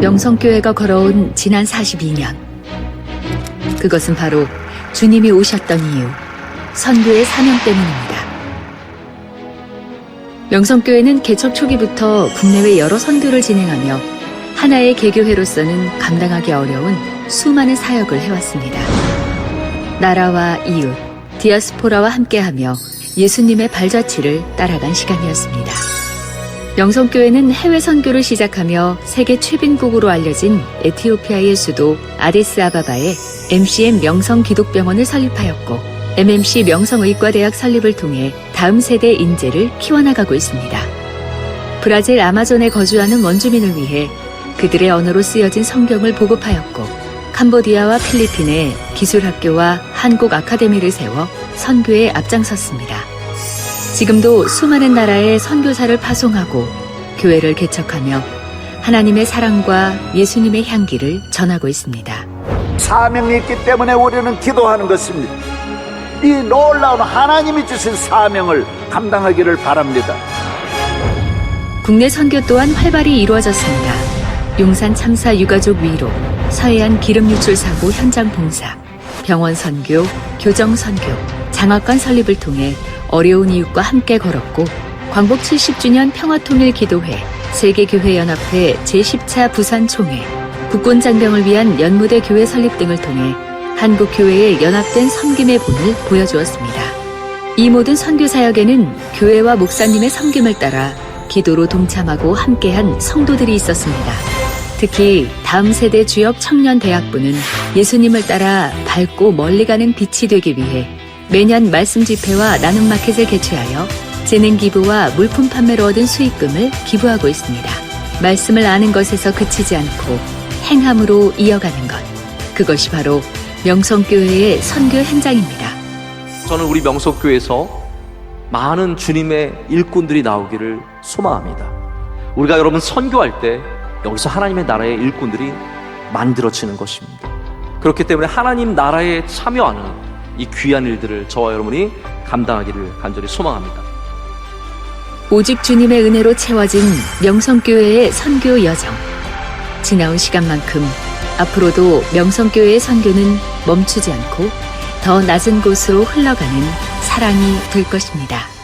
명성교회가 걸어온 지난 42년. 그것은 바로 주님이 오셨던 이유, 선교의 사명 때문입니다. 명성교회는 개척 초기부터 국내외 여러 선교를 진행하며 하나의 개교회로서는 감당하기 어려운 수많은 사역을 해왔습니다. 나라와 이웃, 디아스포라와 함께하며 예수님의 발자취를 따라간 시간이었습니다. 명성교회는 해외 선교를 시작하며 세계 최빈국으로 알려진 에티오피아의 수도 아디스 아바바에 MCM 명성 기독병원을 설립하였고 MMC 명성의과대학 설립을 통해 다음 세대 인재를 키워나가고 있습니다. 브라질 아마존에 거주하는 원주민을 위해 그들의 언어로 쓰여진 성경을 보급하였고 캄보디아와 필리핀에 기술학교와 한국 아카데미를 세워 선교에 앞장섰습니다. 지금도 수많은 나라에 선교사를 파송하고 교회를 개척하며 하나님의 사랑과 예수님의 향기를 전하고 있습니다. 사명이 있기 때문에 우리는 기도하는 것입니다. 이 놀라운 하나님이 주신 사명을 감당하기를 바랍니다. 국내 선교 또한 활발히 이루어졌습니다. 용산 참사 유가족 위로, 서해안 기름 유출 사고 현장 봉사, 병원 선교, 교정 선교, 장학관 설립을 통해 어려운 이웃과 함께 걸었고 광복 70주년 평화통일 기도회, 세계교회연합회 제10차 부산총회, 국군 장병을 위한 연무대 교회 설립 등을 통해 한국 교회의 연합된 섬김의 본을 보여주었습니다. 이 모든 선교 사역에는 교회와 목사님의 섬김을 따라 기도로 동참하고 함께한 성도들이 있었습니다. 특히 다음 세대 주역 청년 대학부는 예수님을 따라 밝고 멀리 가는 빛이 되기 위해 매년 말씀 집회와 나눔 마켓을 개최하여 재능 기부와 물품 판매로 얻은 수익금을 기부하고 있습니다. 말씀을 아는 것에서 그치지 않고 행함으로 이어가는 것. 그것이 바로 명성교회의 선교 현장입니다. 저는 우리 명석교회에서 많은 주님의 일꾼들이 나오기를 소망합니다. 우리가 여러분 선교할 때 여기서 하나님의 나라의 일꾼들이 만들어지는 것입니다. 그렇기 때문에 하나님 나라에 참여하는 이 귀한 일들을 저와 여러분이 감당하기를 간절히 소망합니다. 오직 주님의 은혜로 채워진 명성교회의 선교 여정. 지나온 시간만큼 앞으로도 명성교회의 선교는 멈추지 않고 더 낮은 곳으로 흘러가는 사랑이 될 것입니다.